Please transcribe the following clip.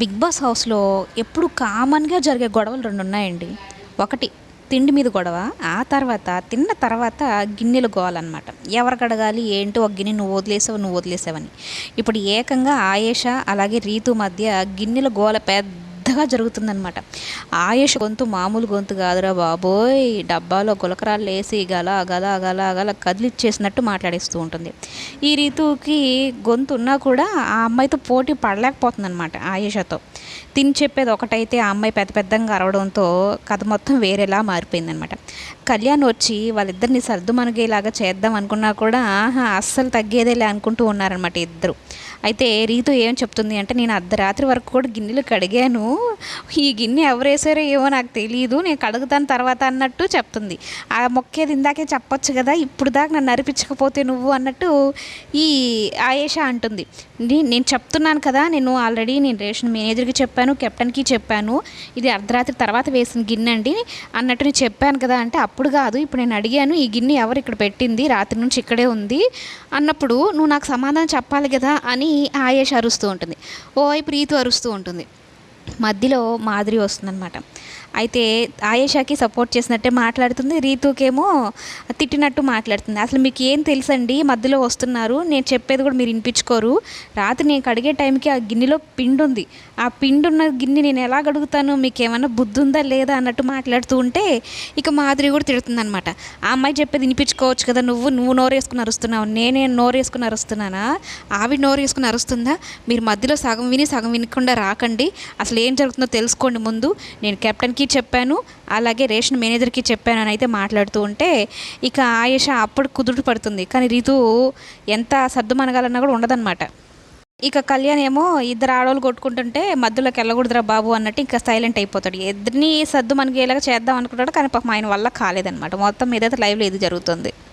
Big boss హౌస్లో ఎప్పుడు కామన్గా జరిగే గొడవలు రెండు ఉన్నాయండి. ఒకటి తిండి మీద గొడవ ఆ తర్వాత తిన్న తర్వాత గిన్నెలు గోవాలన్నమాట. ఎవరు కడగాలి ఏంటి ఒక గిన్నె నువ్వు వదిలేసావు నువ్వు వదిలేసావని. ఇప్పుడు ఏకంగా ఆయేష అలాగే రీతు మధ్య గిన్నెల గోల పెద్దగా జరుగుతుందన్నమాట. ఆయేష గొంతు మామూలు గొంతు కాదురా బాబోయ్. డబ్బాలో గులకరాలు వేసి గల గల గల గల కదిలిచ్చేసినట్టు మాట్లాడేస్తూ ఉంటుంది. ఈ రీతుకి గొంతు ఉన్నా కూడా ఆ అమ్మాయితో పోటీ పడలేకపోతుందనమాట ఆయుషతో. ఆయేషతో తిని చెప్పేది ఒకటైతే ఆ అమ్మాయి పెద్ద పెద్దంగా అరవడంతో కథ మొత్తం వేరేలా మారిపోయిందనమాట కళ్యాణ్ వచ్చి వాళ్ళిద్దరిని సర్దు మనగేలాగా చేద్దాం అనుకున్నా కూడా ఆహా అస్సలు తగ్గేదేలే అనుకుంటూ ఉన్నారనమాట ఇద్దరు. అయితే రీతు ఏం చెప్తుంది అంటే నేను అర్ధరాత్రి వరకు కూడా గిన్నెలు కడిగాను. ఈ గిన్నె ఎవరు వేసారో ఏమో నాకు తెలియదు నేను కడుగుతాను తర్వాత అన్నట్టు చెప్తుంది. ఆ మొక్కేది ఇందాకే చెప్పొచ్చు కదా ఇప్పుడు దాకా నన్ను నరిపించకపోతే నువ్వు అన్నట్టు ఈ ఆయేష అంటుంది. నేను చెప్తున్నాను కదా నేను ఆల్రెడీ నేను రేషన్ మేనేజర్కి చెప్పాను కెప్టెన్కి చెప్పాను. ఇది అర్ధరాత్రి తర్వాత వేసిన గిన్నె అండి అన్నట్టు నేను చెప్పాను కదా అంటే అప్పుడు కాదు ఇప్పుడు నేను అడిగాను ఈ గిన్నె ఎవరు ఇక్కడ పెట్టింది? రాత్రి నుంచి ఇక్కడే ఉంది. అన్నప్పుడు నువ్వు నాకు సమాధానం చెప్పాలి కదా అని ఆయేష్ అరుస్తూ ఉంటుంది. ఓవైపు ప్రీతి అరుస్తూ ఉంటుంది. మధ్యలో మాదిరి వస్తుందన్నమాట. అయితే ఆయేషాకి సపోర్ట్ చేసినట్టే మాట్లాడుతుంది రీతుకేమో తిట్టినట్టు మాట్లాడుతుంది. అసలు మీకు ఏం తెలుసండి? మధ్యలో వస్తున్నారు. నేను చెప్పేది కూడా మీరు వినిపించుకోరు. రాత్రి నేను కడిగే టైంకి ఆ గిన్నెలో పిండి ఉంది. ఆ పిండి ఉన్న గిన్నె నేను ఎలా కడుగుతాను మీకు ఏమైనా బుద్ధి ఉందా లేదా? అన్నట్టు మాట్లాడుతూ ఉంటే ఇక మాదిరి కూడా తిడుతుందనమాట ఆ అమ్మాయి చెప్పేది వినిపించుకోవచ్చు కదా? నువ్వు నువ్వు నోరేసుకుని అరుస్తున్నావు. నేనే నోరేసుకుని అరుస్తున్నానా? ఆవిడ నోరేసుకుని అరుస్తుందా? మీరు మధ్యలో సగం విని సగం వినకుండా రాకండి. అసలు ఏం జరుగుతుందో తెలుసుకోండి ముందు. నేను కెప్టెన్కి చెప్పాను అలాగే రేషన్ మేనేజర్కి చెప్పాను అని అయితే మాట్లాడుతూ ఉంటే ఇక ఆయేష అప్పుడు కుదురు పడుతుంది. కానీ రీతు ఎంత సర్దుమనగాలన్నా కూడా ఉండదన్నమాట. ఇక కళ్యాణ్ ఏమో ఇద్దరు ఆడవాళ్ళు కొట్టుకుంటుంటే మధ్యలోకి వెళ్ళకూడదురా బాబు అన్నట్టు ఇంకా సైలెంట్ అయిపోతాడు. ఇద్దరిని సర్దు మనకి ఎలాగ చేద్దాం అనుకుంటాడు కానీ పాపం ఆయన వల్ల కాలేదన్నమాట. మొత్తం మీదైతే లైవ్లో ఇది జరుగుతుంది.